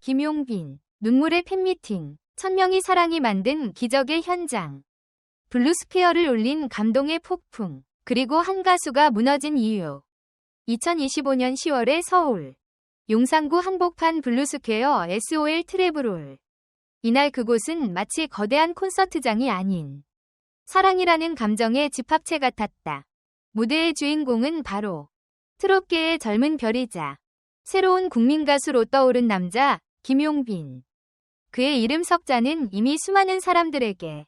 김용빈, 눈물의 팬미팅, 천명이 사랑이 만든 기적의 현장. 블루스퀘어를 올린 감동의 폭풍, 그리고 한 가수가 무너진 이유. 2025년 10월에 서울. 용산구 한복판 블루스퀘어 SOL 트래블홀. 이날 그곳은 마치 거대한 콘서트장이 아닌 사랑이라는 감정의 집합체 같았다. 무대의 주인공은 바로 트롯계의 젊은 별이자 새로운 국민 가수로 떠오른 남자 김용빈. 그의 이름 석자는 이미 수많은 사람들에게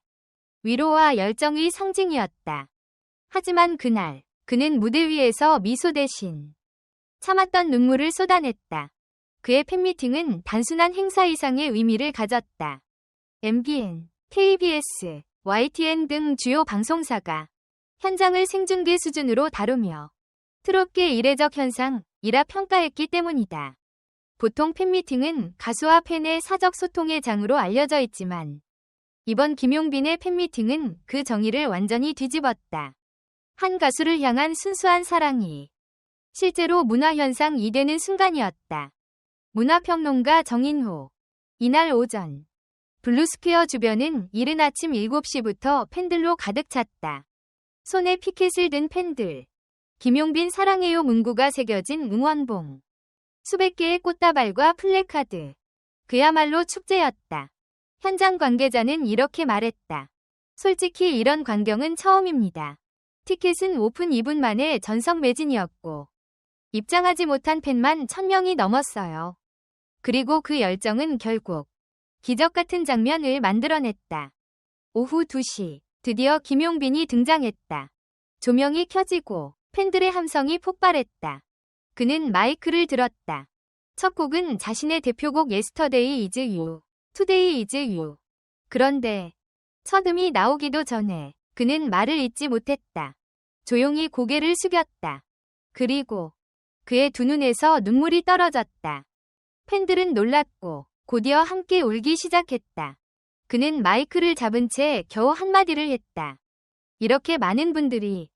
위로와 열정의 상징이었다. 하지만 그날 그는 무대 위에서 미소 대신 참았던 눈물을 쏟아냈다. 그의 팬미팅은 단순한 행사 이상의 의미를 가졌다. MBN, KBS, YTN 등 주요 방송사가 현장을 생중계 수준으로 다루며 트롯계 이례적 현상, 이라 평가했기 때문이다. 보통 팬미팅은 가수와 팬의 사적 소통의 장으로 알려져 있지만 이번 김용빈의 팬미팅은 그 정의를 완전히 뒤집었다. 한 가수를 향한 순수한 사랑이 실제로 문화현상 이 되는 순간이었다. 문화평론가 정인호 이날 오전 블루스퀘어 주변은 이른 아침 7시부터 팬들로 가득 찼다. 손에 피켓을 든 팬들 김용빈 사랑해요 문구가 새겨진 응원봉 수백 개의 꽃다발과 플래카드 그야말로 축제였다. 현장 관계자는 이렇게 말했다. 솔직히 이런 광경은 처음입니다. 티켓은 오픈 2분 만에 전석 매진이었고 입장하지 못한 팬만 1000명이 넘었어요. 그리고 그 열정은 결국 기적 같은 장면을 만들어냈다. 오후 2시 드디어 김용빈이 등장했다. 조명이 켜지고 팬들의 함성이 폭발했다. 그는 마이크를 들었다. 첫 곡은 자신의 대표곡 Yesterday is you, Today is you. 그런데 첫 음이 나오기도 전에 그는 말을 잇지 못했다. 조용히 고개를 숙였다. 그리고 그의 두 눈에서 눈물이 떨어졌다. 팬들은 놀랐고 곧이어 함께 울기 시작했다. 그는 마이크를 잡은 채 겨우 한마디를 했다. 이렇게 많은 분들이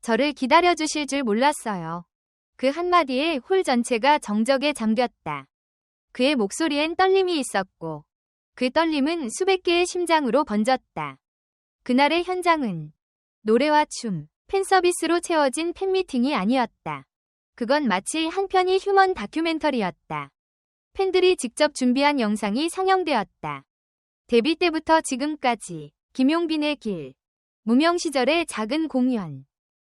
저를 기다려주실 줄 몰랐어요. 그 한마디에 홀 전체가 정적에 잠겼다. 그의 목소리엔 떨림이 있었고 그 떨림은 수백 개의 심장으로 번졌다. 그날의 현장은 노래와 춤, 팬서비스로 채워진 팬미팅이 아니었다. 그건 마치 한 편의 휴먼 다큐멘터리였다. 팬들이 직접 준비한 영상이 상영되었다. 데뷔 때부터 지금까지 김용빈의 길, 무명 시절의 작은 공연,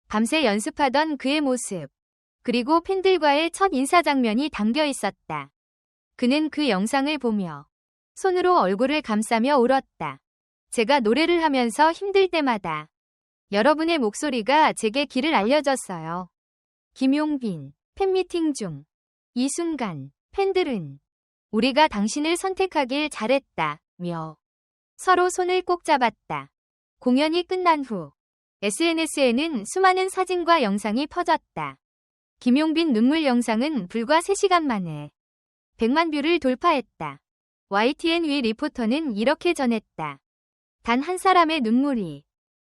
밤새 연습하던 그의 모습, 그리고 팬들과의 첫 인사 장면이 담겨 있었다. 그는 그 영상을 보며 손으로 얼굴을 감싸며 울었다. 제가 노래를 하면서 힘들 때마다 여러분의 목소리가 제게 길을 알려줬어요. 김용빈, 팬미팅 중. 이 순간, 팬들은 우리가 당신을 선택하길 잘했다, 며 서로 손을 꼭 잡았다. 공연이 끝난 후 SNS에는 수많은 사진과 영상이 퍼졌다. 김용빈 눈물 영상은 불과 3시간 만에 100만 뷰를 돌파했다. YTN 위 리포터는 이렇게 전했다. 단 한 사람의 눈물이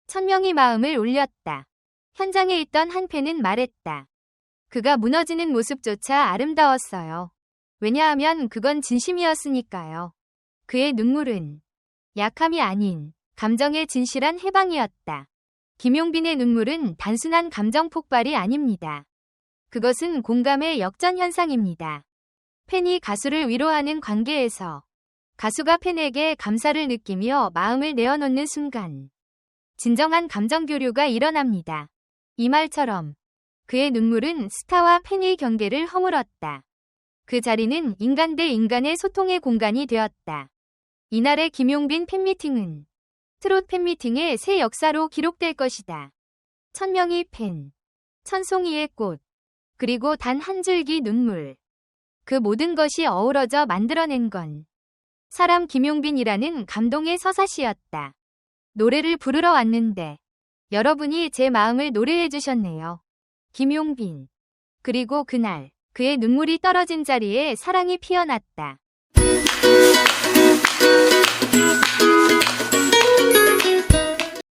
천명의 마음을 울렸다. 현장에 있던 한 팬은 말했다. 그가 무너지는 모습조차 아름다웠어요. 왜냐하면 그건 진심이었으니까요. 그의 눈물은 약함이 아닌 감정의 진실한 해방이었다. 김용빈의 눈물은 단순한 감정 폭발이 아닙니다. 그것은 공감의 역전 현상입니다. 팬이 가수를 위로하는 관계에서 가수가 팬에게 감사를 느끼며 마음을 내어놓는 순간 진정한 감정 교류가 일어납니다. 이 말처럼 그의 눈물은 스타와 팬의 경계를 허물었다. 그 자리는 인간 대 인간의 소통의 공간이 되었다. 이날의 김용빈 팬미팅은 트롯 팬미팅의 새 역사로 기록될 것이다. 천명의 팬, 천송이의 꽃, 그리고 단 한 줄기 눈물. 그 모든 것이 어우러져 만들어낸 건 사람 김용빈이라는 감동의 서사시였다. 노래를 부르러 왔는데 여러분이 제 마음을 노래해 주셨네요. 김용빈. 그리고 그날 그의 눈물이 떨어진 자리에 사랑이 피어났다. Thank you.